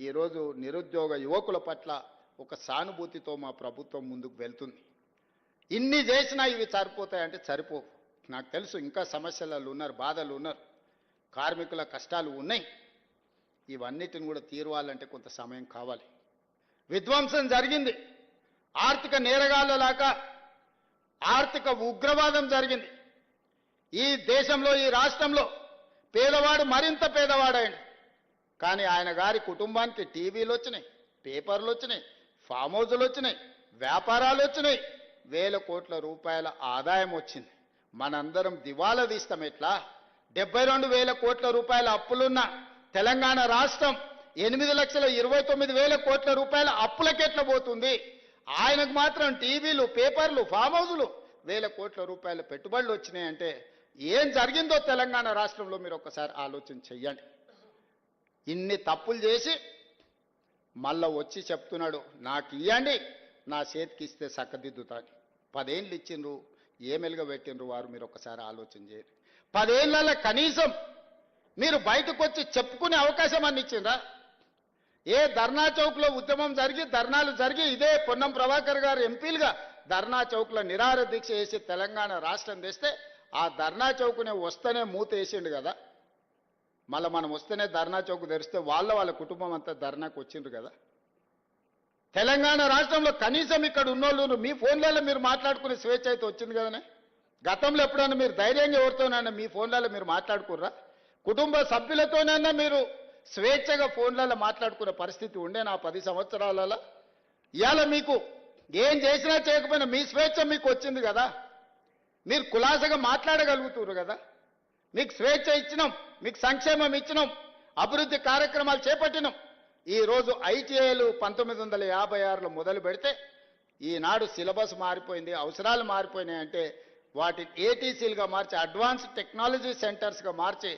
ఈరోజు నిరుద్యోగ యువకుల పట్ల ఒక సానుభూతితో మా ప్రభుత్వం ముందుకు వెళ్తుంది. ఇన్ని చేసినా ఇవి సరిపోతాయంటే సరిపోవు. నాకు తెలుసు ఇంకా సమస్యలలో ఉన్నారు బాధలు ఉన్నారు. కార్మికుల కష్టాలు ఉన్నాయి. ఇవన్నిటిని కూడా తీరవాలంటే కొంత సమయం కావాలి. విధ్వంసం జరిగింది. ఆర్థిక నేరగాళ్ళలాగా ఆర్థిక ఉగ్రవాదం జరిగింది. ఈ దేశంలో ఈ రాష్ట్రంలో పేదవాడు మరింత పేదవాడైంది కానీ ఆయన గారి కుటుంబానికి టీవీలు వచ్చినాయి పేపర్లు వచ్చినాయి ఫామ్ హౌజులు వచ్చినాయి వ్యాపారాలు వచ్చినాయి. వేల కోట్ల రూపాయల ఆదాయం వచ్చింది. మనందరం దివాలా తీస్తాం ఎట్లా? డెబ్బై రెండు వేల కోట్ల రూపాయల అప్పులున్న తెలంగాణ రాష్ట్రం ఎనిమిది లక్షల ఇరవై తొమ్మిది వేల కోట్ల రూపాయల అప్పులకెట్ల పోతుంది? ఆయనకు మాత్రం టీవీలు పేపర్లు ఫామ్ హౌజులు వేల కోట్ల రూపాయల పెట్టుబడులు వచ్చినాయంటే ఏం జరిగిందో తెలంగాణ రాష్ట్రంలో మీరు ఒకసారి ఆలోచన చెయ్యండి. ఇన్ని తప్పులు చేసి మళ్ళా వచ్చి చెప్తున్నాడు నాకు ఇవ్వండి నా చేతికి ఇస్తే చక్కదిద్దుతాను పదేళ్ళు ఇచ్చిండ్రు ఏమెలుగా పెట్టిండ్రు వారు మీరు ఒకసారి ఆలోచన చేయండి. పదేళ్ళ కనీసం మీరు బయటకు వచ్చి చెప్పుకునే అవకాశం అని ఇచ్చిండ్రా? ఏ ధర్నా చౌక్లో ఉద్యమం జరిగి ధర్నాలు జరిగి ఇదే పొన్నం ప్రభాకర్ గారు ఎంపీలుగా ధర్నా చౌక్లో నిరార దీక్ష చేసి తెలంగాణ రాష్ట్రం తెస్తే ఆ ధర్నా చౌక్నే వస్తేనే మూత వేసిండు కదా? మళ్ళీ మనం వస్తేనే ధర్నా చౌక్ తెరిస్తే వాళ్ళ వాళ్ళ కుటుంబం అంతా ధర్నాకు వచ్చిండ్రు కదా? తెలంగాణ రాష్ట్రంలో కనీసం ఇక్కడ ఉన్నోళ్ళు మీ ఫోన్లలో మీరు మాట్లాడుకునే స్వేచ్ఛ అయితే వచ్చింది కదనే? గతంలో ఎప్పుడైనా మీరు ధైర్యంగా ఎవరితోనైనా మీ ఫోన్లలో మీరు మాట్లాడుకుర్రా? కుటుంబ సభ్యులతోనైనా మీరు స్వేచ్ఛగా ఫోన్లలో మాట్లాడుకునే పరిస్థితి ఉండే నా పది సంవత్సరాలలో? ఇవాళ మీకు ఏం చేసినా చేయకపోయినా మీ స్వేచ్ఛ మీకు వచ్చింది కదా? మీరు కులాసగా మాట్లాడగలుగుతున్నారు కదా? మీకు స్వేచ్ఛ ఇచ్చినాం మీకు సంక్షేమం ఇచ్చినాం అభివృద్ధి కార్యక్రమాలు చేపట్టినాం. ఈ రోజు ఐటీఐలు పంతొమ్మిది వందల యాభై ఆరులో మొదలు పెడితే ఈనాడు సిలబస్ మారిపోయింది అవసరాలు మారిపోయినాయి అంటే వాటి ఏటీసీలుగా మార్చి అడ్వాన్స్ టెక్నాలజీ సెంటర్స్గా మార్చి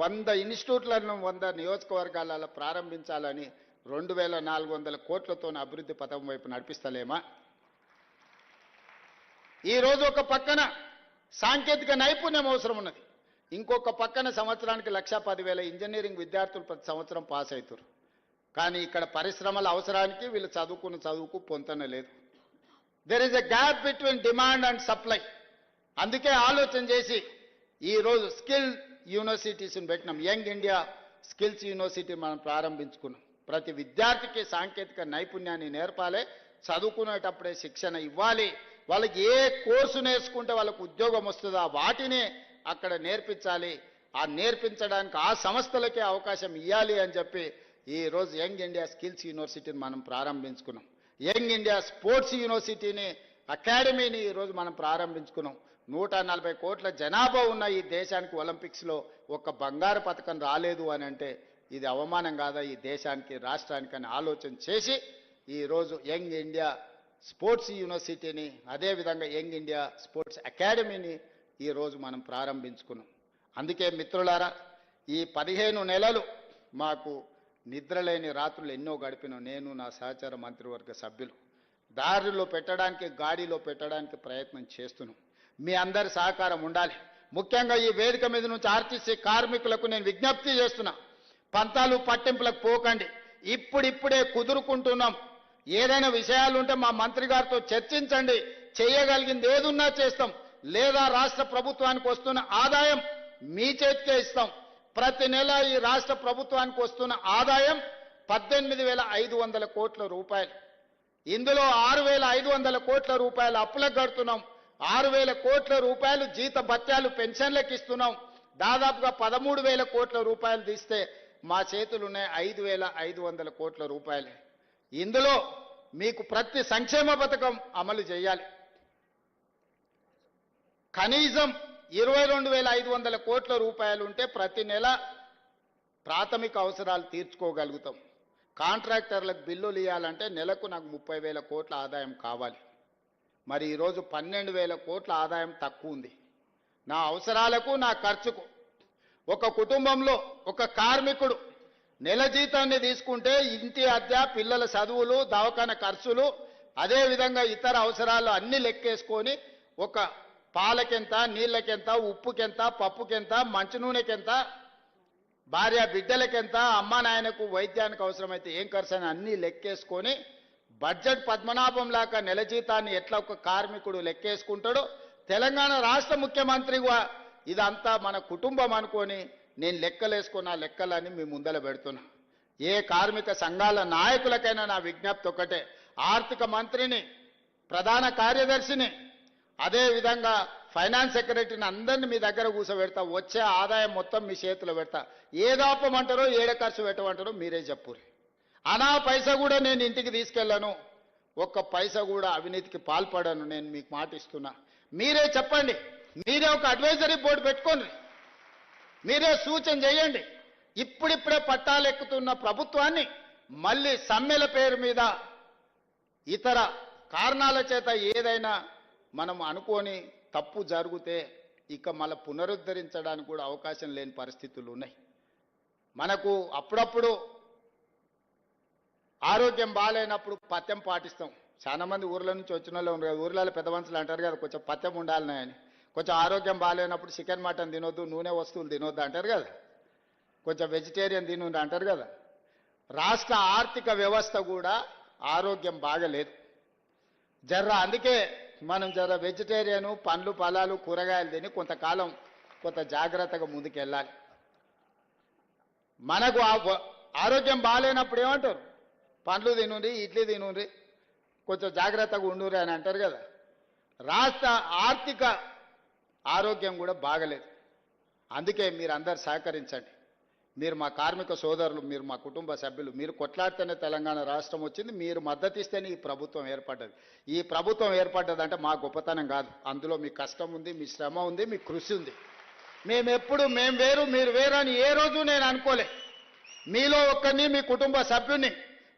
వంద ఇన్స్టిట్యూట్లను వంద నియోజకవర్గాలలో ప్రారంభించాలని రెండు వేల నాలుగు వందల కోట్లతో అభివృద్ధి పథకం వైపు నడిపిస్తలేమా? ఈరోజు ఒక పక్కన సాంకేతిక నైపుణ్యం అవసరం ఉన్నది. ఇంకొక పక్కన సంవత్సరానికి లక్ష పదివేల ఇంజనీరింగ్ విద్యార్థులు ప్రతి సంవత్సరం పాస్ అవుతారు కానీ ఇక్కడ పరిశ్రమల అవసరానికి వీళ్ళు చదువుకున్న చదువుకు పొంతన లేదు. There is a gap between demand and supply అందుకే ఆలోచన చేసి ఈరోజు స్కిల్ యూనివర్సిటీస్ని పెట్టినాం. యంగ్ ఇండియా స్కిల్స్ యూనివర్సిటీ మనం ప్రారంభించుకున్నాం. ప్రతి విద్యార్థికి సాంకేతిక నైపుణ్యాన్ని నేర్పాలి చదువుకునేటప్పుడే శిక్షణ ఇవ్వాలి. వాళ్ళకి ఏ కోర్సు నేర్చుకుంటే వాళ్ళకు ఉద్యోగం వస్తుందో వాటినే అక్కడ నేర్పించాలి. ఆ నేర్పించడానికి ఆ సంస్థలకే అవకాశం ఇవ్వాలి అని చెప్పి ఈ రోజు యంగ్ ఇండియా స్కిల్స్ యూనివర్సిటీని మనం ప్రారంభించుకున్నాం. యంగ్ ఇండియా స్పోర్ట్స్ యూనివర్సిటీని అకాడమీని ఈరోజు మనం ప్రారంభించుకున్నాం. నూట నలభై కోట్ల జనాభా ఉన్న ఈ దేశానికి ఒలింపిక్స్లో ఒక్క బంగారు పథకం రాలేదు అని అంటే ఇది అవమానం కాదా? ఈ దేశానికి రాష్ట్రానికి అని ఆలోచన చేసి ఈరోజు యంగ్ ఇండియా స్పోర్ట్స్ యూనివర్సిటీని అదేవిధంగా యంగ్ ఇండియా స్పోర్ట్స్ అకాడమీని ఈరోజు మనం ప్రారంభించుకున్నాం. అందుకే మిత్రులారా ఈ పదిహేను నెలలు మాకు నిద్రలేని రాత్రులు ఎన్నో గడిపిన. నేను నా సహచార మంత్రివర్గ సభ్యులు. దారిలో పెట్టడానికి గాడిలో పెట్టడానికి ప్రయత్నం చేస్తున్నాం. మీ అందరి సహకారం ఉండాలి. ముఖ్యంగా ఈ వేదిక మీద నుంచి ఆర్టీసీ కార్మికులకు నేను విజ్ఞప్తి చేస్తున్నా పంతాలు పట్టింపులకు పోకండి. ఇప్పుడిప్పుడే కుదురుకుంటున్నాం. ఏదైనా విషయాలు ఉంటే మా మంత్రి గారితో చర్చించండి. చేయగలిగింది ఏదున్నా చేస్తాం. లేదా రాష్ట్ర ప్రభుత్వానికి వస్తున్న ఆదాయం మీ చేతికే ఇస్తాం. ప్రతి నెల ఈ రాష్ట్ర ప్రభుత్వానికి వస్తున్న ఆదాయం పద్దెనిమిది వేల ఐదు వందల కోట్ల రూపాయలు. ఇందులో ఆరు వేల ఐదు వందల కోట్ల రూపాయలు అప్పులకు కడుతున్నాం. ఆరు వేల కోట్ల రూపాయలు జీత భత్యాలు పెన్షన్లకు ఇస్తున్నాం. దాదాపుగా పదమూడు వేల కోట్ల రూపాయలు తీస్తే మా చేతులు ఉన్నాయి ఐదు వేల ఐదు వందల కోట్ల రూపాయలు. ఇందులో మీకు ప్రతి సంక్షేమ పథకం అమలు చేయాలి. కనీసం ఇరవై రెండు వేల ఐదు వందల కోట్ల రూపాయలు ఉంటే ప్రతి నెల ప్రాథమిక అవసరాలు తీర్చుకోగలుగుతాం. కాంట్రాక్టర్లకు బిల్లులు ఇవ్వాలంటే నెలకు నాకు ముప్పై వేల కోట్ల ఆదాయం కావాలి. మరి ఈరోజు పన్నెండు వేల కోట్ల ఆదాయం తక్కువ ఉంది. నా అవసరాలకు నా ఖర్చుకు ఒక కుటుంబంలో ఒక కార్మికుడు నెల జీతాన్ని తీసుకుంటే ఇంటి అద్దె పిల్లల చదువులు దవాఖాన ఖర్చులు అదేవిధంగా ఇతర అవసరాలు అన్ని లెక్కేసుకొని ఒక పాలకెంత నీళ్ళకెంత ఉప్పుకెంత పప్పుకెంత మంచి నూనెకెంత భార్య బిడ్డలకెంత అమ్మా నాయనకు వైద్యానికి అవసరమైతే ఏం ఖర్చు అని అన్నీ లెక్కేసుకొని బడ్జెట్ పద్మనాభం లాగా నెల జీతాన్ని ఎట్లా ఒక కార్మికుడు లెక్కేసుకుంటాడో తెలంగాణ రాష్ట్ర ముఖ్యమంత్రి ఇదంతా మన కుటుంబం అనుకొని నేను లెక్కలేసుకున్న లెక్కలని మీ ముందర పెడుతున్నా. ఏ కార్మిక సంఘాల నాయకులకైనా నా విజ్ఞప్తి ఒకటే. ఆర్థిక మంత్రిని ప్రధాన కార్యదర్శిని అదేవిధంగా ఫైనాన్స్ సెక్రటరీని అందరిని మీ దగ్గర కూర్చోబెడతా వచ్చే ఆదాయం మొత్తం మీ చేతిలో పెడతా. ఏదాపమంటారో ఏడ ఖర్చు పెట్టమంటారో మీరే చెప్పుర్రి. అనా పైసా కూడా నేను ఇంటికి తీసుకెళ్ళను. ఒక్క పైస కూడా అవినీతికి పాల్పడను నేను మీకు మాట ఇస్తున్నా మీరే చెప్పండి. మీరే ఒక అడ్వైజరీ బోర్డు పెట్టుకోండి. మీరే సూచన చేయండి. ఇప్పుడిప్పుడే పట్టాలెక్కుతున్న ప్రభుత్వాన్ని మళ్ళీ సమ్మెల పేరు మీద ఇతర కారణాల చేత ఏదైనా మనం అనుకోని తప్పు జరిగితే ఇక మళ్ళీ పునరుద్ధరించడానికి కూడా అవకాశం లేని పరిస్థితులు ఉన్నాయి. మనకు అప్పుడప్పుడు ఆరోగ్యం బాగాలేనప్పుడు పథ్యం పాటిస్తాం. చాలా మంది ఊర్ల నుంచి వచ్చిన వాళ్ళు ఉన్నారు కదా ఊర్లలో పెద్ద అంటారు కదా కొంచెం పథ్యం ఉండాలని అని కొంచెం ఆరోగ్యం బాగాలేనప్పుడు చికెన్ మటన్ తినొద్దు నూనె వస్తువులు తినొద్దు అంటారు కదా. కొంచెం వెజిటేరియన్ తిను అంటారు కదా. రాష్ట్ర ఆర్థిక వ్యవస్థ కూడా ఆరోగ్యం బాగలేదు. జర్ర అందుకే మనం జర వెజిటేరియన్ పండ్లు ఫలాలు కూరగాయలు తిని కొంతకాలం కొంత జాగ్రత్తగా ముందుకెళ్ళాలి. మనకు ఆ ఆరోగ్యం బాగాలేనప్పుడు ఏమంటారు? పండ్లు తినుండి ఇడ్లీ తినుండి కొంచెం జాగ్రత్తగా ఉండురి అని అంటారు కదా. రాష్ట్ర ఆర్థిక ఆరోగ్యం కూడా బాగలేదు. అందుకే మీరు అందరు సహకరించండి. మీరు మా కార్మిక సోదరులు మీరు మా కుటుంబ సభ్యులు మీరు కొట్లాడితేనే తెలంగాణ రాష్ట్రం వచ్చింది మీరు మద్దతు ఇస్తేనే ఈ ప్రభుత్వం ఏర్పడ్డది. ఈ ప్రభుత్వం ఏర్పడ్డదంటే మా గొప్పతనం కాదు. అందులో మీ కష్టం ఉంది మీ శ్రమ ఉంది మీ కృషి ఉంది. మేము ఎప్పుడు మేము వేరు మీరు వేరు అని ఏ రోజు నేను అనుకోలే. మీలో ఒక్కరిని మీ కుటుంబ సభ్యుని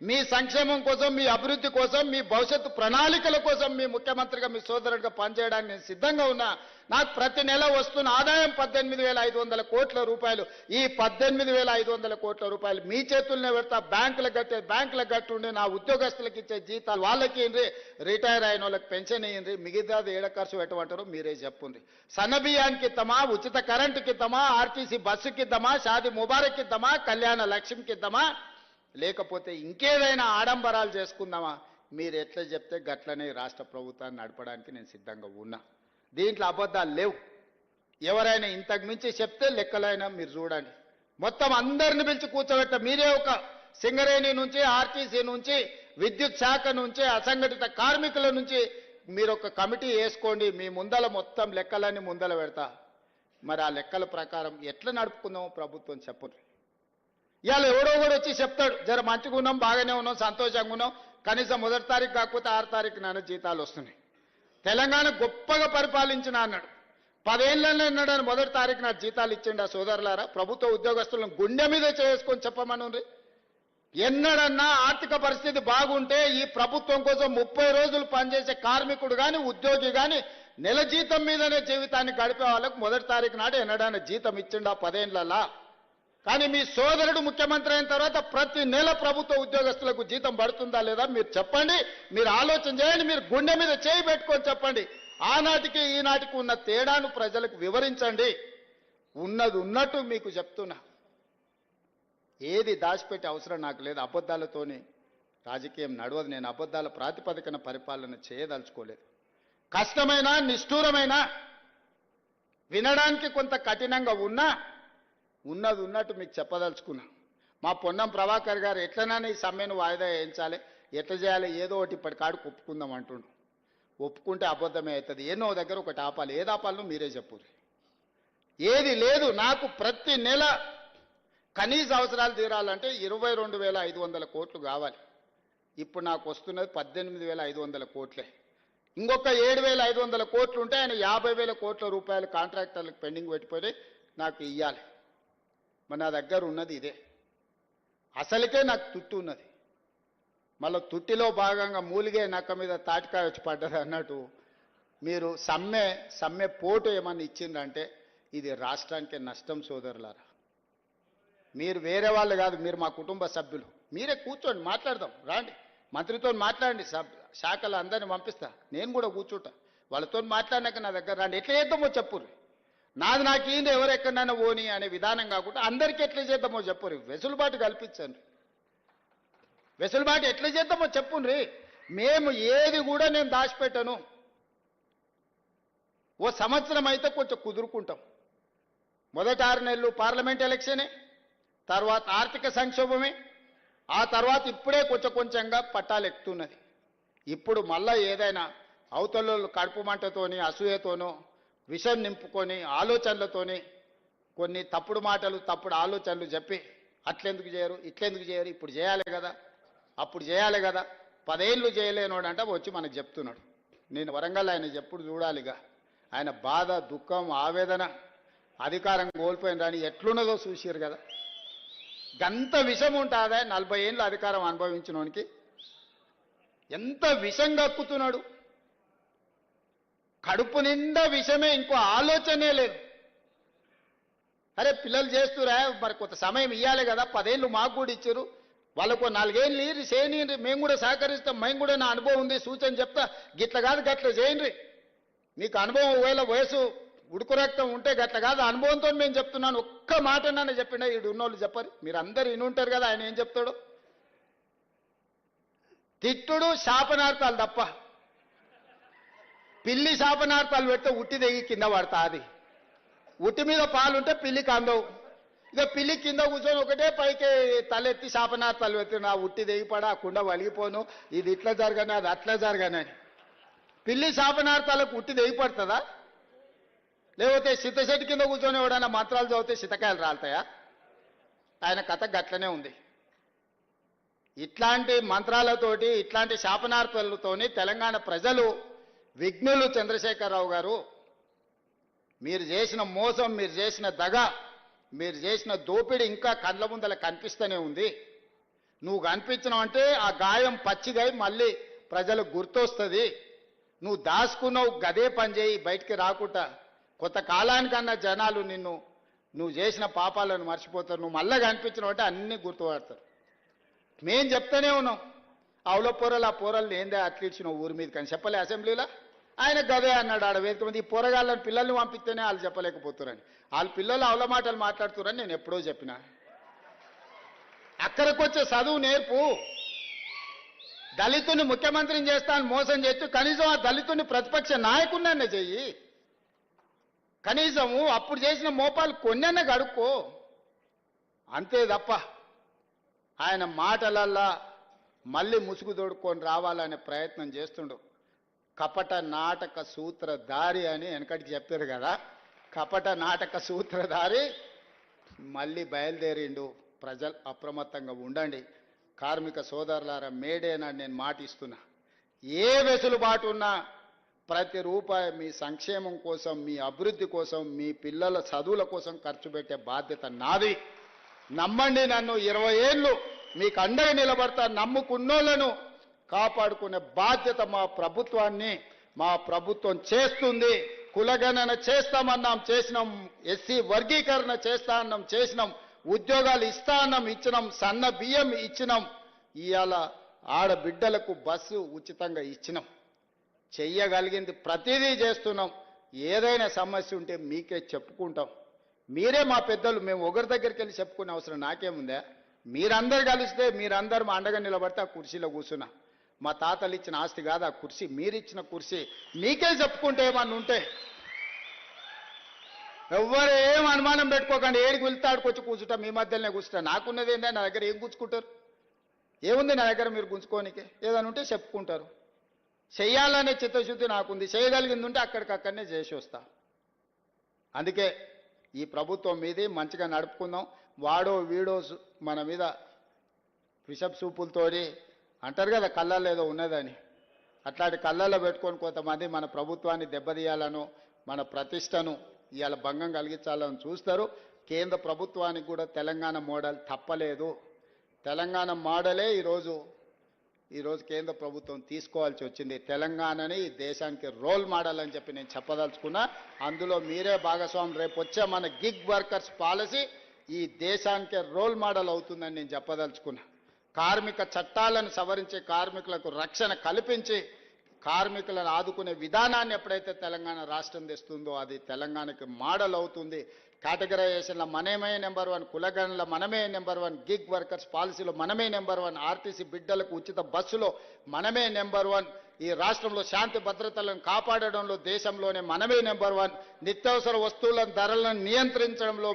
మీ సంక్షేమం కోసం మీ అభివృద్ధి కోసం మీ భవిష్యత్తు ప్రణాళికల కోసం మీ ముఖ్యమంత్రిగా మీ సోదరుడిగా పనిచేయడానికి నేను సిద్ధంగా ఉన్నా. నాకు ప్రతి నెల వస్తున్న ఆదాయం పద్దెనిమిది వేల ఐదు వందల కోట్ల రూపాయలు. ఈ పద్దెనిమిది వేల ఐదు వందల కోట్ల రూపాయలు మీ చేతుల్నే పెడతా. బ్యాంకులకు కట్టే బ్యాంకులకు కట్టుండి నా ఉద్యోగస్తులకు ఇచ్చే జీతాలు వాళ్ళకి ఏంటి రిటైర్ అయిన వాళ్ళకి పెన్షన్ ఏంటి మిగతాది ఏడ ఖర్చు పెట్టమంటారు మీరే చెప్పుండ్రి. సన్నబియ్యానికి ఇద్దామా? ఉచిత కరెంటుకి ఇద్దామా? ఆర్టీసీ బస్సుకి ఇద్దామా? షాది ముబారక్ ఇద్దామా? కళ్యాణ లక్ష్మికి ఇద్దామా? లేకపోతే ఇంకేదైనా ఆడంబరాలు చేసుకుందామా? మీరు ఎట్లా చెప్తే గట్లనే రాష్ట్ర ప్రభుత్వాన్ని నడపడానికి నేను సిద్ధంగా ఉన్నా. దీంట్లో అబద్ధాలు లేవు. ఎవరైనా ఇంతకు మించి చెప్తే లెక్కలైనా మీరు చూడండి. మొత్తం అందరిని పిలిచి కూర్చోబెట్ట. మీరే ఒక సింగరేణి నుంచి ఆర్టీసీ నుంచి విద్యుత్ శాఖ నుంచి అసంఘటిత కార్మికుల నుంచి మీరు ఒక కమిటీ వేసుకోండి. మీ ముందల మొత్తం లెక్కలన్నీ ముందల పెడతా. మరి ఆ లెక్కల ప్రకారం ఎట్లా నడుపుకుందామో ప్రభుత్వం చెప్పండి. ఇవాళ ఎవడో కూడా వచ్చి చెప్తాడు జర మంచిగా ఉన్నాం బాగానే ఉన్నాం సంతోషంగా ఉన్నాం. కనీసం మొదటి తారీఖు కాకపోతే ఆరు తారీఖు నాన్న జీతాలు వస్తున్నాయి. తెలంగాణ గొప్పగా పరిపాలించిన అన్నాడు. పదేళ్ళనే అన్నాడు మొదటి తారీఖు నా జీతాలు ఇచ్చిండు ఆ సోదరులారా. ప్రభుత్వ ఉద్యోగస్తులను గుండె మీద చేసుకొని చెప్పమని ఎన్నడన్నా ఆర్థిక పరిస్థితి బాగుంటే ఈ ప్రభుత్వం కోసం ముప్పై రోజులు పనిచేసే కార్మికుడు కానీ ఉద్యోగి కానీ నెల జీతం మీదనే జీవితాన్ని గడిపే వాళ్ళకు మొదటి తారీఖు నాడు ఎన్నడన్నా జీతం ఇచ్చిండా పదేళ్ళలా కానీ మీ సోదరుడు ముఖ్యమంత్రి అయిన తర్వాత ప్రతి నెల ప్రభుత్వ ఉద్యోగస్తులకు జీతం పడుతుందా లేదా మీరు చెప్పండి. మీరు ఆలోచన చేయండి. మీరు గుండె మీద చేయి పెట్టుకొని చెప్పండి. ఆనాటికి ఈనాటికి ఉన్న తేడాను ప్రజలకు వివరించండి. ఉన్నది ఉన్నట్టు మీకు చెప్తున్నా. ఏది దాచిపెట్టే అవసరం నాకు లేదు. అబద్ధాలతోని రాజకీయం నడవదు. నేను అబద్ధాల ప్రాతిపదికన పరిపాలన చేయదలుచుకోలేదు. కష్టమైన నిష్ఠూరమైన వినడానికి కొంత కఠినంగా ఉన్నా ఉన్నది ఉన్నట్టు మీకు చెప్పదలుచుకున్నా మా పొన్నం ప్రభాకర్ గారు ఎట్లనైనా ఈ సమ్మెను వాయిదా వేయించాలి ఎట్లా చేయాలి ఏదో ఒకటి ఇప్పటికాడికి ఒప్పుకుందాం అంటుండు. ఒప్పుకుంటే అబద్ధమే అవుతుంది. ఎన్నో దగ్గర ఒకటి ఆపాలి. ఏది ఆపాలను మీరే చెప్పుర్రి. ఏది లేదు. నాకు ప్రతి నెల కనీస అవసరాలు తీరాలంటే ఇరవై రెండు వేల ఐదు వందల కోట్లు కావాలి. ఇప్పుడు నాకు వస్తున్నది పద్దెనిమిది వేల ఐదు వందల కోట్లే. ఇంకొక ఏడు వేల ఐదు వందల కోట్లు ఉంటే ఆయన యాభై వేల కోట్ల రూపాయలు కాంట్రాక్టర్లకు పెండింగ్ పెట్టిపోయి నాకు ఇయ్యాలి. మరి నా దగ్గర ఉన్నది ఇదే. అసలుకే నాకు తుట్టు ఉన్నది. మళ్ళీ తుట్టిలో భాగంగా మూలిగే నక్క మీద తాటికాయ వచ్చి పడ్డది అన్నట్టు మీరు సమ్మె సమ్మె పోటు ఏమన్నా ఇచ్చిందంటే ఇది రాష్ట్రానికి నష్టం సోదరులారా. మీరు వేరే వాళ్ళు కాదు మీరు మా కుటుంబ సభ్యులు. మీరే కూర్చోండి మాట్లాడదాం రాండి. మంత్రితో మాట్లాడండి సబ్ శాఖలు అందరిని పంపిస్తా. నేను కూడా కూర్చుంటా. వాళ్ళతో మాట్లాడినాక నా దగ్గర రండి. ఎట్లా చేద్దామో చెప్పుర్రి. నాది నాకు ఎవరు ఎక్కడైనా ఓని అనే విధానం కాకుండా అందరికీ ఎట్లా చేద్దామో చెప్పరు వెసులుబాటు కల్పించండి. వెసులుబాటు ఎట్లా చేద్దామో చెప్పుండ్రి మేము ఏది కూడా నేను దాచిపెట్టను. ఓ సంవత్సరం అయితే కొంచెం కుదురుకుంటాం. మొదటి ఆరు నెలలు పార్లమెంట్ ఎలక్షనే తర్వాత ఆర్థిక సంక్షోభమే ఆ తర్వాత ఇప్పుడే కొంచెం కొంచెంగా పట్టాలు ఎక్కుతున్నది. ఇప్పుడు మళ్ళా ఏదైనా అవతల కడుపు మంటతోని అసూయతోనో విషం నింపుకొని ఆలోచనలతోనే కొన్ని తప్పుడు మాటలు తప్పుడు ఆలోచనలు చెప్పి అట్లెందుకు చేయరు ఇట్లెందుకు చేయరు ఇప్పుడు చేయాలి కదా అప్పుడు చేయాలి కదా పదేళ్ళు చేయలేనోడు అంటే వచ్చి మనకు చెప్తున్నాడు. నేను వరంగల్ ఆయన ఎప్పుడు చూడాలిగా ఆయన బాధ దుఃఖం ఆవేదన అధికారం కోల్పోయినని ఎట్లున్నదో చూసిరు కదా. గంత విషం ఉంటుందా నలభై ఏళ్ళు అధికారం అనుభవించినోనికి ఎంత విషం కక్కుతున్నాడు. కడుపు నిండా విషమే ఇంకో ఆలోచనే లేదు. అరే పిల్లలు చేస్తురా మరి కొంత సమయం ఇవ్వాలి కదా పదేళ్ళు మాకు కూడా ఇచ్చారు. వాళ్ళకు నాలుగేళ్ళు ఇయ్యి, చేయని మేము కూడా సహకరిస్తాం మేము కూడా నా అనుభవం ఉంది సూచన చెప్తా. గిట్ల కాదు గట్ల చేయండి. నీకు అనుభవం ఒకవేళ వయసు ఉడుకు రక్తం ఉంటే గట్ల కాదు అనుభవంతో మేము చెప్తున్నాను. ఒక్క మాట నన్ను చెప్పినా ఈడు ఉన్నోళ్ళు చెప్పరు. మీరు అందరు ఇనుంటారు కదా ఆయన ఏం చెప్తాడు? తిట్టుడు శాపనార్థాలు తప్ప. పిల్లి శాపనార్థాలు పెడితే ఉట్టి దిగి కింద పడతా అది ఉట్టి మీద పాలు ఉంటే పిల్లికి అందవు ఇక పిల్లి కింద కూర్చొని ఒకటే పైకి తలెత్తి శాపనార్థాలు పెట్టి నా ఉట్టి దిగిపడ ఆ కుండ వలిగిపోను ఇది ఇట్లా జరగని అది అట్లా జరగనని పిల్లి శాపనార్థాలకు ఉట్టి దిగిపడుతుందా లేకపోతే సిద్ధశెట్టి కింద కూర్చొని ఎవడైనా మంత్రాలు చదివితే సితకాయలు రాలుతాయా? ఆయన కథ గట్లనే ఉంది. ఇట్లాంటి మంత్రాలతోటి ఇట్లాంటి శాపనార్థాలతోని తెలంగాణ ప్రజలు విఘ్నులు చంద్రశేఖరరావు గారు మీరు చేసిన మోసం మీరు చేసిన దగ మీరు చేసిన దోపిడీ ఇంకా కళ్ళ ముందల కనిపిస్తూనే ఉంది. నువ్వు కనిపించినావు అంటే ఆ గాయం పచ్చిదై మళ్ళీ ప్రజలకు గుర్తొస్తుంది. నువ్వు దాచుకున్నావు గదే పని చేయి బయటికి రాకుండా. కొత్త కాలానికన్నా జనాలు నిన్ను నువ్వు చేసిన పాపాలను మర్చిపోతారు. నువ్వు మళ్ళీ కనిపించినావు అంటే అన్నీ గుర్తుపడతారు. మేం చెప్తానే ఉన్నాం అవుల పొరలు ఆ పోరల్ని ఏందే అట్లిచ్చిన ఊరి మీద కానీ చెప్పలే అసెంబ్లీలో. ఆయన గదే అన్నాడు ఆడ వేదిక మంది ఈ పోరగాళ్ళని పిల్లల్ని పంపిస్తేనే వాళ్ళు చెప్పలేకపోతున్నారని. వాళ్ళ పిల్లలు అవల మాటలు మాట్లాడుతున్నారని నేను ఎప్పుడో చెప్పిన. అక్కడికి వచ్చే చదువు నేర్పు. దళితుని ముఖ్యమంత్రిని చేస్తాను మోసం చేస్తూ కనీసం ఆ దళితుని ప్రతిపక్ష నాయకుడినన్నా చెయ్యి. కనీసము అప్పుడు చేసిన మోపాలు కొన్నన్నా గడుక్కో అంతే తప్ప ఆయన మాటలల్లా మళ్ళీ ముసుగు తోడుకొని రావాలనే ప్రయత్నం చేస్తుండు. కపట నాటక సూత్రధారి అని వెనకటికి చెప్పారు కదా. కపట నాటక సూత్రధారి మళ్ళీ బయలుదేరిండు. ప్రజలు అప్రమత్తంగా ఉండండి. కార్మిక సోదరులారా మేడేనని నేను మాటిస్తున్నా ఏ వెసులుబాటు ఉన్నా ప్రతి రూపాయి మీ సంక్షేమం కోసం మీ అభివృద్ధి కోసం మీ పిల్లల చదువుల కోసం ఖర్చు పెట్టే బాధ్యత నాది. నమ్మండి నన్ను ఇరవై ఏళ్ళు మీకు అండగా నిలబడతా నమ్ముకున్నోళ్ళను కాపాడుకునే బాధ్యత మా ప్రభుత్వాన్ని మా ప్రభుత్వం చేస్తుంది. కులగణన చేస్తామన్నాం చేసినాం ఎస్సీ వర్గీకరణ చేస్తా అన్నాం చేసినాం ఉద్యోగాలు ఇస్తా అన్నాం ఇచ్చినాం సన్న బియ్యం ఇచ్చినాం. ఇవాళ ఆడబిడ్డలకు బస్సు ఉచితంగా ఇచ్చినాం. చెయ్యగలిగింది ప్రతిదీ చేస్తున్నాం. ఏదైనా సమస్య ఉంటే మీకే చెప్పుకుంటాం. మీరే మా పెద్దలు మేము ఒకరి దగ్గరికి వెళ్ళి చెప్పుకునే అవసరం నాకేముందా? మీరందరు కలిస్తే మీరందరూ మా అండగా నిలబడితే ఆ కుర్చీలో కూర్చున్నా. మా తాతలు ఇచ్చిన ఆస్తి కాదు ఆ కుర్చీ మీరిచ్చిన కుర్చీ. మీకే చెప్పుకుంటే ఏమన్నా ఉంటే. ఎవ్వరు ఏం అనుమానం పెట్టుకోకండి ఏడికి వెళ్తాడుకొచ్చి కూర్చుంటా మీ మధ్యలోనే కూర్చుంటా. నాకున్నది ఏంటంటే నా దగ్గర ఏం గుంజుకుంటారు ఏముంది నా దగ్గర మీరు గుంజుకోనికే? ఏదైనా ఉంటే చెప్పుకుంటారు. చెయ్యాలనే చిత్తశుద్ధి నాకుంది. చేయగలిగింది ఉంటే అక్కడికక్కడనే చేసి వస్తా. అందుకే ఈ ప్రభుత్వం మీది మంచిగా నడుపుకుందాం. వాడో వీడో సు- మన మీద విషప్ సూపులతోటి అంటారు కదా కళ్ళల్లో ఏదో ఉన్నదని. అట్లాంటి కళ్ళల్లో పెట్టుకొని కొంతమంది మన ప్రభుత్వాన్ని దెబ్బతీయాలను మన ప్రతిష్టను ఇవాళ భంగం కలిగించాలని చూస్తారు. కేంద్ర ప్రభుత్వానికి కూడా తెలంగాణ మోడల్ తప్పలేదు. తెలంగాణ మోడలే ఈరోజు ఈరోజు కేంద్ర ప్రభుత్వం తీసుకోవాల్సి వచ్చింది. తెలంగాణని ఈ దేశానికి రోల్ మోడల్ అని చెప్పి నేను చెప్పదలుచుకున్నా. అందులో మీరే భాగస్వామి రేపు వచ్చే మన గిగ్ వర్కర్స్ పాలసీ ఈ దేశానికే రోల్ మోడల్ అవుతుందని నేను చెప్పదలుచుకున్నా. కార్మిక చట్టాలను సవరించి కార్మికులకు రక్షణ కల్పించి కార్మికులను ఆదుకునే విధానాన్ని ఎప్పుడైతే తెలంగాణ రాష్ట్రం తెస్తుందో అది తెలంగాణకి మోడల్ అవుతుంది. కేటగరైజేషన్లో మనమే నెంబర్ వన్ కులగణలో మనమే నెంబర్ వన్ గిగ్ వర్కర్స్ పాలసీలో మనమే నెంబర్ వన్ ఆర్టీసీ బిడ్డలకు ఉచిత బస్సులో మనమే నెంబర్ వన్. ఈ రాష్ట్రంలో శాంతి భద్రతలను కాపాడడంలో దేశంలోనే మనమే నెంబర్ వన్. నిత్యావసర వస్తువుల ధరలను నియంత్రించడంలో